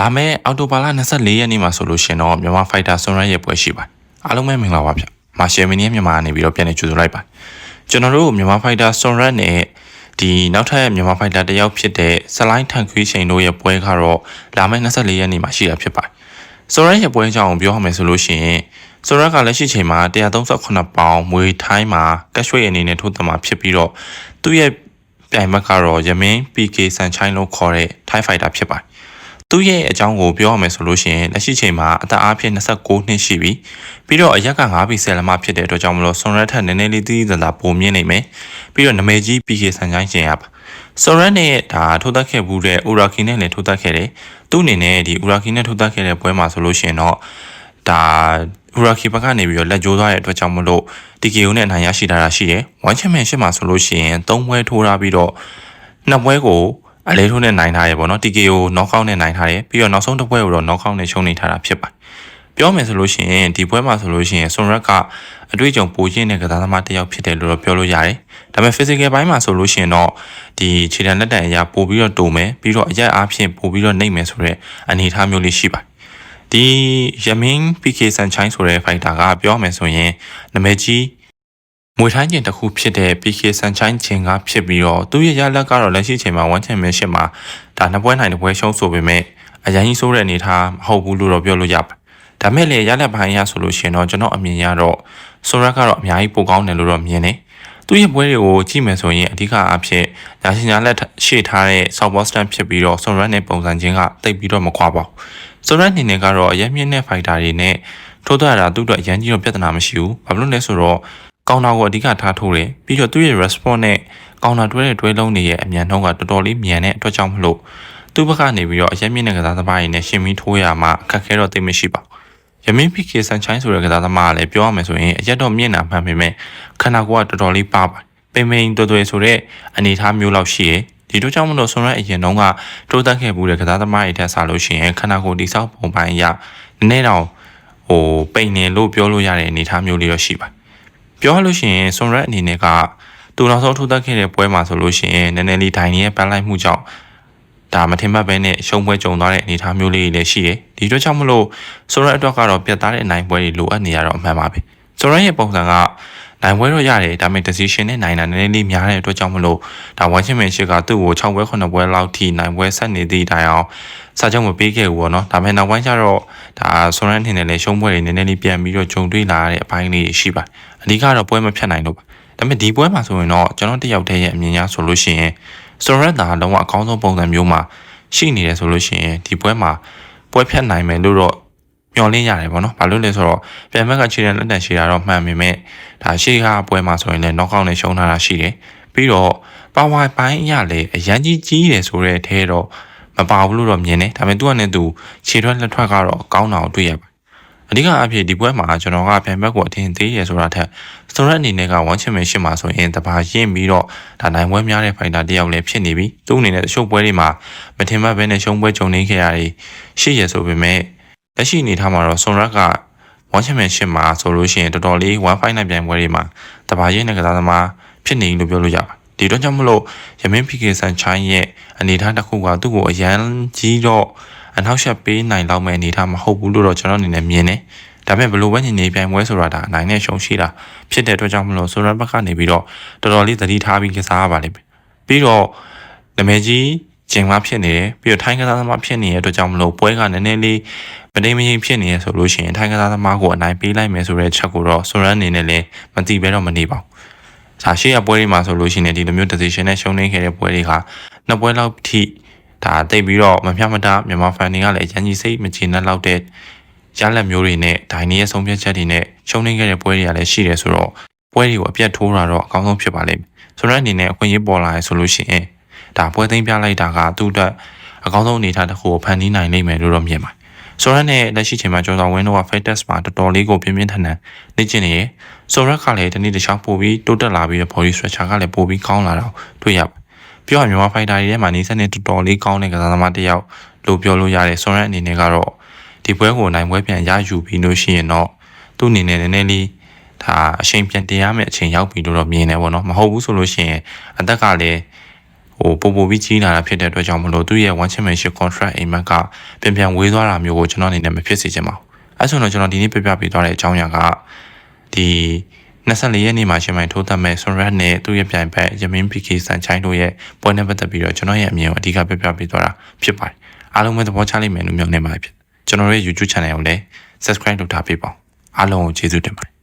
လာမယ့်အောက်တိုဘာလ24ရက်နေ့မှာဆိုလို့ရှင်တော့မြန်မာဖိုက်တာဆွန်ရက်ရဲ့ပွဲရှိပါတယ်အားလုံးပဲမင်္ဂလာပါဗျမာရှယ်မီနီရဲ့မြန်မာကနေပြီးတော့ပြန်နေကြိုဆိုလိုက်ပါကျွန်တော်တို့မြန်မာဖိုက်တာဆွန်ရက်နဲ့ဒီနောက်ထပ်မြန်မာဖိုက်တာတယောက်ဖြစ်တဲ့ဆလိုင်းထန်ခွေးချိန်တို့ရဲ့ပွဲကတော့လာမယ့်24ရက်နေ့မှာရှိတာဖြစ်ပါတယ်ဆွန်ရက်ရဲ့ပွဲအကြောင်းကိုပြောရမယ်ဆိုလို့ရှိရင်ဆွန်ရက်ကလက်ရှိချိန်မှာ138ပေါင်မွေထိုင်းမှာကက်ရွှေအနေနဲ့ထိုးသက်မှာဖြစ်ပြီးတော့သူ့ရဲ့ပြိုင်ဘက်ကတော့ယမင်း PK ဆန်ချိုင်းလို့ခေါ်တဲ့ Thai Fighter ဖြစ်ပါတယ် သူ့ရဲ့အကြောင်းကိုပြောရမယ်ဆိုလို့ရှိရင်လက်ရှိချိန်မှာအသက်အားဖြင့်29နှစ်ရှိပြီပြီးတော့အရက်က9ပြီဆယ်လမဖြစ်တဲ့အတွက်ကြောင့်မလို့ဆွန်ရက်ထက်နည်းနည်းလေးသီးသသာပုံမြင့်နေမယ်ပြီးတော့နမဲကြီး PK ဆန်ချိုင်းရှင်ရပါဆွန်ရက်နဲ့ဒါထိုးသက်ခဲ့ဘူးတဲ့ဥရာကီနဲ့လည်းထိုးသက်ခဲ့တယ်သူ့အနေနဲ့ဒီဥရာကီနဲ့ထိုးသက်ခဲ့တဲ့ပွဲမှာဆိုလို့ရှိရင်တော့ဒါဥရာကီဘက်ကနေပြီးတော့လက်ကျိုးသွားတဲ့အတွက်ကြောင့်မလို့ TKO နဲ့အနိုင်ရရှိတာရှိတယ်ဝမ်ချန်ပီယံရှစ်မှာဆိုလို့ရှိရင်၃ပွဲထိုးထားပြီးတော့နှစ်ပွဲကို အလေးထိုးနဲ့နိုင်ထားရပေါ့နော် TKO knockout နဲ့နိုင်ထားတယ်ပြီးတော့နောက်ဆုံးတစ်ပွဲကိုတော့ knockout နဲ့ရှုံးနေထားတာဖြစ်ပါတယ်ပြောမယ်ဆိုလို့ရှိရင်ဒီပွဲမှာဆိုလို့ရှိရင်ဆွန်ရက်ကအတွေ့အကြုံပိုရင်းတဲ့ကစားသမားတစ်ယောက်ဖြစ်တယ်လို့တော့ပြောလို့ရတယ်ဒါပေမဲ့ physical ဘိုင်းမှာဆိုလို့ရှိရင်တော့ဒီခြေတံလက်တံအရာပို့ပြီးတော့တုံမယ်ပြီးတော့အရက်အားဖြင့်ပို့ပြီးတော့နှိမ့်မယ်ဆိုတော့အနေအထားမျိုးလေးရှိပါတယ်ဒီယမင်း PK ဆန်ချိုင်းဆိုတဲ့ဖိုက်တာကပြောမယ်ဆိုရင်နမဲကြီး မွေထိုင်းကျင်တစ်ခုဖြစ်တဲ့ PK ဆန်ချိုင်းချင်းကဖြစ်ပြီးတော့သူ့ရဲ့ရလက်ကတော့လက်ရှိချိန်မှာ1 championship မှာဒါနှစ်ပွဲနိုင်တစ်ပွဲရှုံးဆိုပေမဲ့အရင်ကြီးဆိုးတဲ့အနေထားမဟုတ်ဘူးလို့တော့ပြောလို့ရပါတယ်။ဒါမဲ့လေရလက်ပိုင်းရဆိုလို့ရှိရင်တော့ကျွန်တော်အမြင်ရတော့ဆိုရက်ကတော့အများကြီးပိုကောင်းတယ်လို့တော့မြင်တယ်။သူ့ရဲ့ပွဲတွေကိုကြည့်မယ်ဆိုရင်အဓိကအဖြစ်ညာရှင်ညာလက်ရှေ့ထားတဲ့ South Boston ဖြစ်ပြီးတော့ Sorat နဲ့ပုံစံချင်းကတိတ်ပြီးတော့မခွာပါဘူး။ Sorat အနေနဲ့ကတော့အရင်မြင့်တဲ့ fighter တွေနဲ့ထိုးသွက်တာသူ့အတွက်အရင်ကြီးတော့ပြဿနာမရှိဘူး။ဘာလို့လဲဆိုတော့ ကောင်တာကိုအဓိကထားထိုးတယ်ပြီးတော့သူ့ရဲ့ response နဲ့ကောင်တာတွဲတဲ့တွဲလုံးတွေရဲ့အမြန်နှုန်းကတော်တော်လေးမြန်တဲ့အတွက်ကြောင့်မလို့သူ့ဘက်ကနေပြီးတော့အရင်မြင့်တဲ့ကစားသမားတွေနဲ့ရှင်ပြီးထိုးရမှာအခက်ခဲတော့သိမရှိပါဘူးရမင်း PK ဆန်ချိုင်းဆိုတဲ့ကစားသမားကလည်းပြောရမယ်ဆိုရင်အရက်တော့မြင့်တာမှန်ပေမဲ့ခန္ဓာကိုယ်ကတော်တော်လေးပါပါပိမ့်ပိမ့်တော်တော်ဆိုတဲ့အနေအထားမျိုးလောက်ရှိရဲ့ဒီတို့ကြောင့်မလို့ဆွန်ရက်အရင်တုန်းကတိုးတက်ခဲ့မှုတဲ့ကစားသမားတွေထက်စားလို့ရှိရင်ခန္ဓာကိုယ်တိဆောက်ပုံပိုင်းအရနည်းနည်းတော့ဟိုပိန်နေလို့ပြောလို့ရတဲ့အနေအထားမျိုးလေးတော့ရှိပါတယ် ပြောရလို့ရှိရင်ဆွန်ရက်အနေနဲ့ကသူနောက်ဆုံးထိုးတက်ခဲ့တဲ့ပွဲမှာဆိုလို့ရှိရင်နည်းနည်းလေးဒိုင်ရဲ့ပန်းလိုက်မှုကြောင့်ဒါမထင်မှတ်ပဲနဲ့ရှုံးပွဲကြုံသွားတဲ့အနေအထားမျိုးလေးတွေလည်းရှိတယ်ဒီအတွက်ကြောင့်မလို့ဆိုရက်အတွက်ကတော့ပြတ်သားတဲ့အနိုင်ပွဲတွေလိုအပ်နေရတော့အမှန်ပါပဲဆိုရက်ရဲ့ပုံစံက နိုင်ပွဲတော့ရတယ်ဒါပေမဲ့ decision နဲ့နိုင်တာနည်းနည်းလေးများတဲ့အတွက်ကြောင့်မလို့ဒါဝမ်ချင်မန်ရှစ်ကသူ့ကို6ပွဲ9ပွဲလောက်ထိနိုင်ပွဲဆက်နေသည့်တိုင်အောင်စာချုပ်မပေးခဲ့ဘူးပေါ့နော်ဒါပေမဲ့နောက်ပိုင်းကျတော့ဒါဆွန်ရန်ထင်တယ်လေရှုံးပွဲတွေနည်းနည်းလေးပြန်ပြီးတော့ဂျုံတွေးလာတဲ့အပိုင်းလေးရှိပါတယ်အဓိကတော့ပွဲမဖြတ်နိုင်လို့ပါဒါပေမဲ့ဒီပွဲမှာဆိုရင်တော့ကျွန်တော်တယောက်တည်းရဲ့အမြင်အရဆိုလို့ရှိရင်ဆွန်ရန်သာလုံးဝအကောင်းဆုံးပုံစံမျိုးမှာရှိနေတယ်ဆိုလို့ရှိရင်ဒီပွဲမှာပွဲဖြတ်နိုင်မယ်လို့တော့ မျောလင်းရတယ်ပေါ့နော်။ဘာလို့လဲဆိုတော့ပြန်ဘက်ကခြေတံလက်တံရှိတာတော့မှန်ပေမဲ့ဒါရှေ့ကပွဲမှာဆိုရင်လည်း knockout နဲ့ရှုံးထားတာရှိတယ်။ပြီးတော့ power ပိုင်းအရလည်းအရန်ကြီးကြီးတယ်ဆိုတဲ့အထဲတော့မပါဘူးလို့တော့မြင်တယ်။ဒါပေမဲ့သူကလည်းသူခြေထွက်လက်ထွက်ကတော့ကောင်းတာကိုတွေ့ရပါတယ်။အဓိကအဖြစ်ဒီပွဲမှာကျွန်တော်ကပြန်ဘက်ကိုအထင်သေးရဆိုတာထက်စတိုရက်အနေနဲ့ကဝမ်ချင်မင်ရှစ်မှာဆိုရင်တဘာရင့်ပြီးတော့ဒါနိုင်ပွဲများတဲ့ဖိုင်တာတယောက်လည်းဖြစ်နေပြီ။သူ့အနေနဲ့ရှုပ်ပွဲတွေမှာမထင်မှတ်ဘဲနဲ့ရှုံးပွဲကြုံနေခဲ့ရတာရှိရဆိုပေမဲ့ လက်ရှိအနေထားမှာတော့ဆွန်ရက်ကဝမ်ချန်ပီယံရှစ်မှာဆိုလို့ရှိရင်တော်တော်လေး1 fight နဲ့ပြိုင်ပွဲတွေမှာတဘာရင်နဲ့ကစားသမားဖြစ်နေလို့ပြောလို့ရပါတယ်ဒီတော့ကြောင့်မလို့ယမင်း PK ဆန်ချိုင်းရဲ့အနေအထားတစ်ခုကသူ့ကိုအရန်ကြီးတော့အနောက်ရှက်ပေးနိုင်လောက်မဲ့အနေအထားမဟုတ်ဘူးလို့တော့ကျွန်တော်အနေနဲ့မြင်တယ်ဒါပေမဲ့ဘလို့ပဲနေနေပြိုင်ပွဲဆိုတာဒါအနိုင်နဲ့ရှုံးရှိတာဖြစ်တဲ့အတွက်ကြောင့်မလို့ဆိုရဘက်ကနေပြီးတော့တော်တော်လေးသတိထားပြီးကစားရပါလိမ့်မယ်ပြီးတော့နမဲကြီး ကျင်မဖြစ်နေတယ်ပြီးတော့ထိုင်းကစားသမားဖြစ်နေတဲ့အတွက်ကြောင့်မလို့ပွဲကနည်းနည်းလေးမတိမ်မရင်ဖြစ်နေရဆိုလို့ရှိရင်ထိုင်းကစားသမားကိုအနိုင်ပေးလိုက်မယ်ဆိုတဲ့ချက်ကိုတော့ဆွန်ရန်အနေနဲ့လည်းမတိပဲတော့မနေပါဘူး။ဒါရှေ့ရပွဲတွေမှာဆိုလို့ရှိရင်ဒီလိုမျိုး decision နဲ့ရှုံးနေခဲ့တဲ့ပွဲတွေကနှစ်ပွဲလောက်ထိဒါတိတ်ပြီးတော့မမျှမတမြန်မာဖန်တွေကလည်းအရင်ကြီးစိတ်မချနဲ့လောက်တဲ့ရလက်မျိုးတွေနဲ့ဒိုင်နေရဲ့ဆုံးဖြတ်ချက်တွေနဲ့ရှုံးနေခဲ့တဲ့ပွဲတွေကလည်းရှိတယ်ဆိုတော့ပွဲတွေကိုအပြတ်ထိုးတာတော့အကောင်းဆုံးဖြစ်ပါလိမ့်မယ်။ဆိုတော့အနေနဲ့အခွင့်အရေးပေါ်လာရဆိုလို့ရှိရင် ဒါပွဲသိမ်းပြလိုက်တာကသူ့အတွက်အကောင်းဆုံးအနေအထားတစ်ခုကိုဖန်တီးနိုင်လိမ့်မယ်လို့တော့မြင်ပါတယ်ဆိုရက်နဲ့လက်ရှိချိန်မှာကျော်ဆောင်ဝင်းတို့က Fed Test မှာတော်တော်လေးကိုပြင်းပြင်းထန်ထန်လေ့ကျင့်နေရယ်ဆိုရက်ကလည်းဒီနေ့တခြားပို့ပြီးတိုးတက်လာပြီးတော့ body structure ကလည်းပို့ပြီးကောင်းလာတော့တွေ့ရပါပြောရမြန်မာ fighter တွေထဲမှာနေဆက်နေတော်တော်လေးကောင်းတဲ့ကစားသမားတစ်ယောက်လို့ပြောလို့ရတယ်ဆိုရက်အနေနဲ့ကတော့ဒီပွဲကိုနိုင်ပွဲပြန်ရယူပြီးလို့ရှိရင်တော့သူ့အနေနဲ့နည်းနည်းလေးဒါအချိန်ပြန်တင်ရမယ့်အချိန်ရောက်ပြီလို့တော့မြင်တယ်ပေါ့နော်မဟုတ်ဘူးဆိုလို့ရှိရင်အသက်ကလည်း ဟဟိုပို့ပို့ပြီးကြီးလာတာဖြစ်တဲ့အတွက်ကြောင့်မလို့သူ့ရဲ့ one championship contract အိမ်မက်ကပြန်ပြန်ဝေးသွားတာမျိုးကိုကျွန်တော်အနေနဲ့မဖြစ်စေချင်ပါဘူးအဲဆိုတော့ကျွန်တော်ဒီနေ့ပြပြပေးသွားတဲ့အကြောင်းအရာကဒီ24ရက်နေ့မှာရှင်မိုင်ထိုးသက်မဲ့ဆွန်ရက်နဲ့သူ့ရဲ့ပြိုင်ဘက်ယမင်း PK စန်ချိုင်းတို့ရဲ့ပွဲနဲ့ပတ်သက်ပြီးတော့ကျွန်တော်ရဲ့အမြင်ကိုအဓိကပြပြပေးသွားတာဖြစ်ပါတယ်အားလုံးပဲသဘောချလိမ့်မယ်လို့မျှော်လင့်ပါတယ်ဖြစ်ကျွန်တော်ရဲ့ YouTube channel ကိုလည်း subscribe လုပ်ထားပေးပါဦးအားလုံးကိုကျေးဇူးတင်ပါတယ်